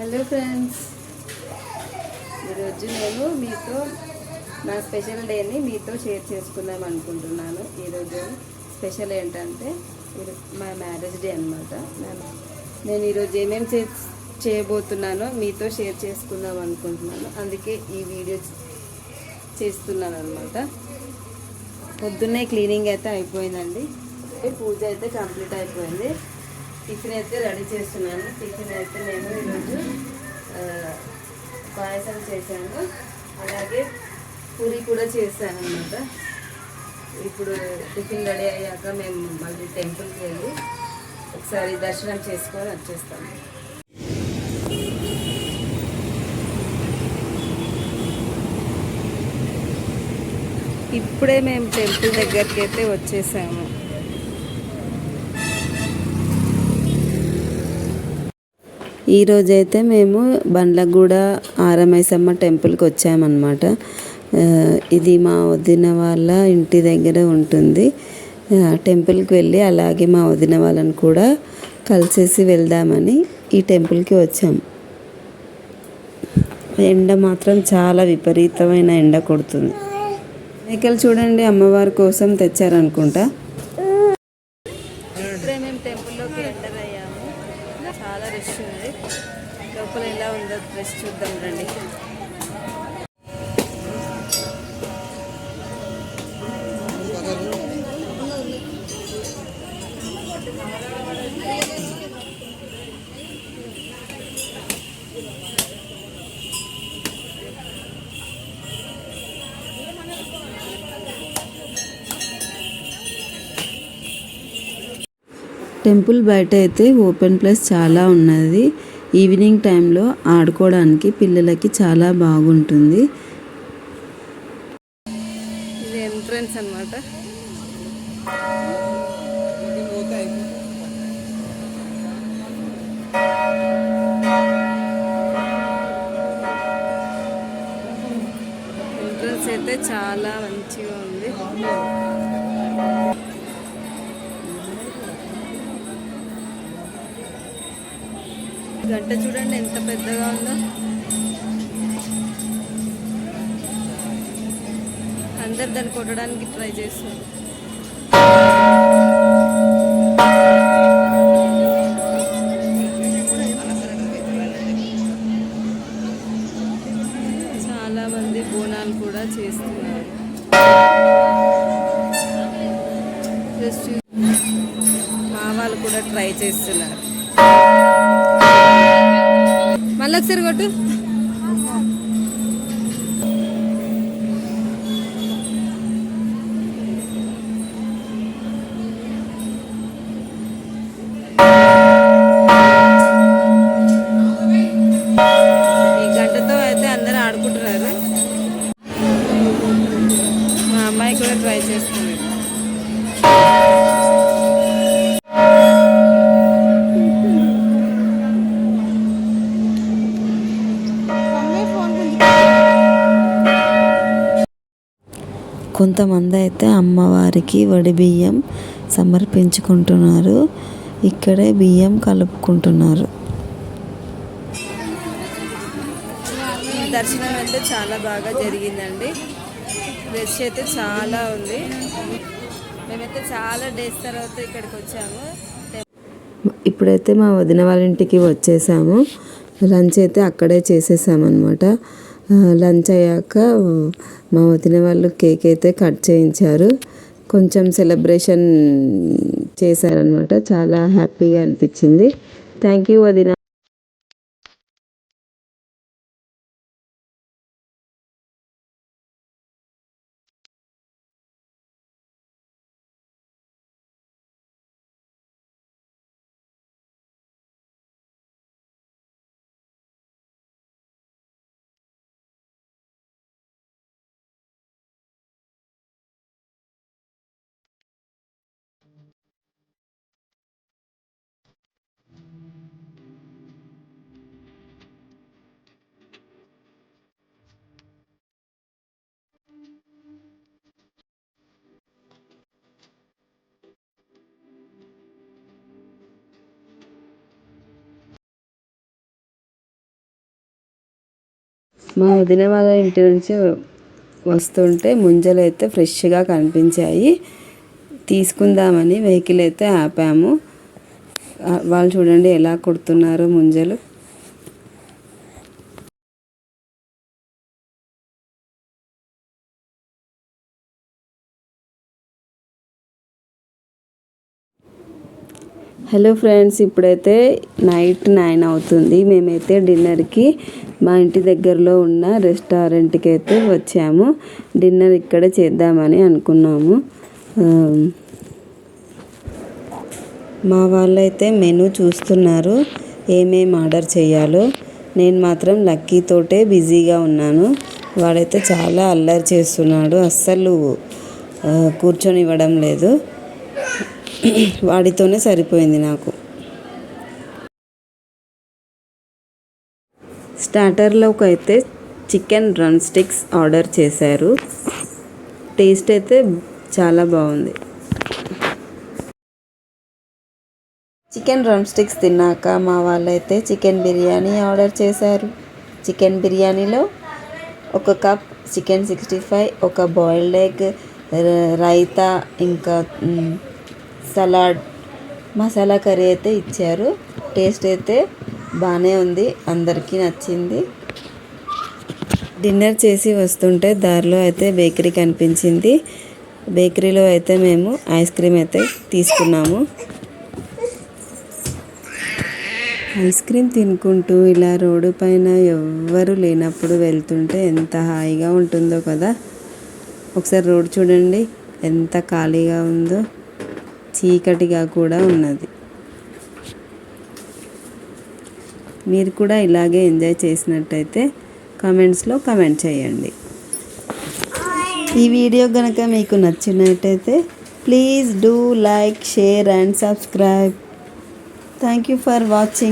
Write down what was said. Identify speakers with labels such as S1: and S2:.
S1: Hello friends. ఈరోజు నేను మీతో నా స్పెషల్ డేని మీతో షేర్ చేసుకుందాం అనుకుంటున్నాను. ఈరోజు స్పెషల్ ఏంటంటే మా మ్యారేజ్ డే అనమాట నేను ఈరోజు ఏమేమి చే చేయబోతున్నానో మీతో షేర్ చేసుకుందాం అనుకుంటున్నాను. అందుకే ఈ వీడియో చేస్తున్నాను అనమాట పొద్దున్నే క్లీనింగ్ అయితే అయిపోయిందండి. పూజ అయితే కంప్లీట్ అయిపోయింది. టిఫిన్ అయితే రెడీ చేస్తున్నాను. టిఫిన్ అయితే నేను ఈరోజు పాయసం చేశాను. అలాగే పూరి కూడా చేశాను అనమాట ఇప్పుడు టిఫిన్ రెడీ అయ్యాక మేము మళ్ళీ టెంపుల్కి వెళ్ళి ఒకసారి దర్శనం చేసుకొని వచ్చేస్తాము. ఇప్పుడే మేము టెంపుల్ దగ్గరికి అయితే వచ్చేసాము. ఈరోజైతే మేము బండ్లగూడ ఆరమైసమ్మ టెంపుల్కి వచ్చామన్నమాట. ఇది మా వదిన వాళ్ళ ఇంటి దగ్గర ఉంటుంది. టెంపుల్కి వెళ్ళి అలాగే మా వదిన వాళ్ళని కూడా కలిసేసి వెళ్దామని ఈ టెంపుల్కి వచ్చాం. ఎండ మాత్రం చాలా విపరీతమైన ఎండ కొడుతుంది. మేకలు చూడండి అమ్మవారి కోసం తెచ్చారనుకుంటా. చూడండి. టెంపుల్ బయట అయితే ఓపెన్ ప్లేస్ చాలా ఉన్నది. ఈవినింగ్ టైంలో ఆడుకోవడానికి పిల్లలకి చాలా బాగుంటుంది. ఇది ఎంట్రన్స్ అనమాట ఎంట్రన్స్ అయితే చాలా మంచిగా ఉంది. గంట చూడండి ఎంత పెద్దగా ఉందో. అందరు దాన్ని కొట్టడానికి ట్రై చేస్తారు. చాలా మంది బోనాలు కూడా చేస్తున్నారు. జస్ట్ మా వాళ్ళు కూడా ట్రై చేస్తున్నారు. మళ్ళీ ఒకసారి కొట్టు. గంటతో అయితే ఆడుకుంటున్నారు. మా అమ్మాయి కూడా ట్రై చేస్తుంది. కొంతమంది అయితే అమ్మవారికి వడి బియ్యం సమర్పించుకుంటున్నారు. ఇక్కడే బియ్యం కలుపుకుంటున్నారు. దర్శనం అయితే చాలా బాగా జరిగిందండి. రష్ అయితే చాలా ఉంది. మేమైతే చాలా డేస్ తర్వాత ఇక్కడికి వచ్చాము. ఇప్పుడైతే మా వదిన వాళ్ళ ఇంటికి వచ్చేసాము. లంచ్ అయితే అక్కడే చేసేసామన్నమాట. లంచ్ అయ్యాక మా వదిన వాళ్ళు కేక్ అయితే కట్ చేయించారు. కొంచెం సెలబ్రేషన్ చేశారనమాట చాలా హ్యాపీగా అనిపించింది. థ్యాంక్ యూ వదిన. మా వదిన వాళ్ళ ఇంటి నుంచి వస్తుంటే ముంజలు అయితే ఫ్రెష్గా కనిపించాయి. తీసుకుందామని వెహికల్ అయితే ఆపాము. వాళ్ళు చూడండి ఎలా కుడుతున్నారు ముంజలు. హలో ఫ్రెండ్స్ ఇప్పుడైతే నైట్ నైన్ అవుతుంది. మేమైతే డిన్నర్కి మా ఇంటి దగ్గరలో ఉన్న రెస్టారెంట్కి అయితే వచ్చాము. డిన్నర్ ఇక్కడ చేద్దామని అనుకున్నాము. మా వాళ్ళైతే మెనూ చూస్తున్నారు. ఏమేమి ఆర్డర్ చేయాలో. నేను మాత్రం లక్కీతోటే బిజీగా ఉన్నాను. వాడైతే చాలా అల్లరి చేస్తున్నాడు. అస్సలు కూర్చొని ఇవ్వడం లేదు. వాడితోనే సరిపోయింది నాకు. స్టార్టర్లోకి అయితే చికెన్ డ్రమ్ స్టిక్స్ ఆర్డర్ చేశారు. టేస్ట్ అయితే చాలా బాగుంది. చికెన్ డ్రమ్ స్టిక్స్ తిన్నాక మా వాళ్ళైతే చికెన్ బిర్యానీ ఆర్డర్ చేశారు. చికెన్ బిర్యానీలో ఒక కప్ చికెన్ సిక్స్టీ ఫైవ్ ఒక బాయిల్డ్ ఎగ్ రైతా ఇంకా సలాడ్ మసాలా కర్రీ అయితే ఇచ్చారు. టేస్ట్ అయితే బాగానే ఉంది అందరికీ నచ్చింది. డిన్నర్ చేసి వస్తుంటే దారిలో అయితే బేకరీ కనిపించింది. బేకరీలో అయితే మేము ఐస్ క్రీమ్ అయితే తీసుకున్నాము. ఐస్ క్రీమ్ తినుకుంటూ ఇలా రోడ్డు పైన ఎవ్వరు లేనప్పుడు వెళ్తుంటే ఎంత హాయిగా ఉంటుందో కదా. ఒకసారి రోడ్ చూడండి ఎంత ఖాళీగా ఉందో. చీకటిగా కూడా ఉన్నది. మీరు కూడా ఇలాగే ఎంజాయ్ చేసినట్టయితే కామెంట్స్లో కమెంట్ చేయండి. ఈ వీడియో కనుక మీకు నచ్చినట్టయితే please do like share and subscribe. Thank you for watching.